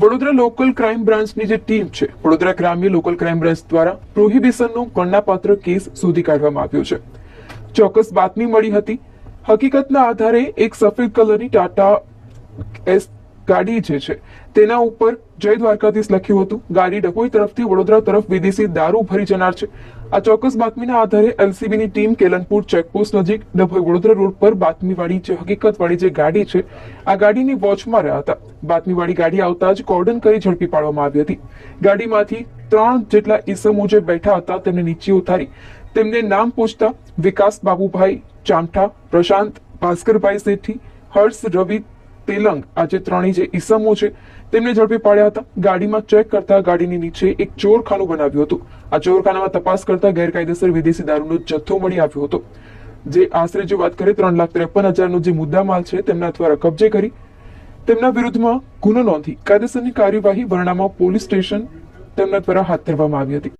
Vadodara local crime બ્રાન્ચની જે team છે, વડોદરા ગ્રામ્ય લોકલ ક્રાઇમ બ્રાન્ચ દ્વારા પ્રોહિબિશનનો ગણનાપાત્ર કેસ શોધી કાઢવામાં આવ્યો છે. ચોક્કસ બાતમી મળી હતી. હકીકતના આધારે એક સફેદ કલરની ટાટા એસ ગાડી જે છે, તેના ઉપર જય દ્વારકાધીશ લખ્યું હતું, ગાડી ડકોઈ તરફથી વડોદરા તરફ વિદેશી દારૂ ભરી જનાર છે. આ ચોક્કસ બાતમીના આધારે એલસીબીની ટીમ કેલનપુર ચેકપોસ્ટ નજીક ડભોઈ વડોદરા રોડ પર બાતમીવાળી જે હકીકતવાળી જે ગાડી છે, આ ગાડીની વોચમાં રહ્યા હતા. બાતમીવાળી ગાડી આવતા જ કોર્ડન કરી ઝડપી પાડવામાં આવી હતી. ગાડીમાંથી ત્રણ જેટલા ઈસમો જે બેઠા હતા તેમને નીચે ઉતારી તેમને નામ પૂછતા વિકાસ બાબુભાઈ ચામઠા, પ્રશાંત ભાસ્કરભાઈ શેઠી, હર્ષ રવિ તેલંગ આ જે ત્રણેય જે ઈસમો છે, તેમને ઝડપી પાડ્યા હતા. ગાડીમાં ચેક કરતા ગાડીની નીચે એક ચોરખાનું બનાવ્યું હતું. આ ચોરખાનામાં તપાસ કરતા ગેરકાયદેસર વિદેશી દારૂનો જથ્થો મળી આવ્યો હતો. જે આશરે જો વાત કરીએ, ત્રણ લાખ ત્રેપન હજારનો જે મુદ્દામાલ છે, તેમના દ્વારા કબજે કરી. તેમના વિરુદ્ધમાં ગુનો નોંધી કાયદેસરની કાર્યવાહી વરણામાં પોલીસ સ્ટેશન તેમના દ્વારા હાથ ધરવામાં આવી હતી.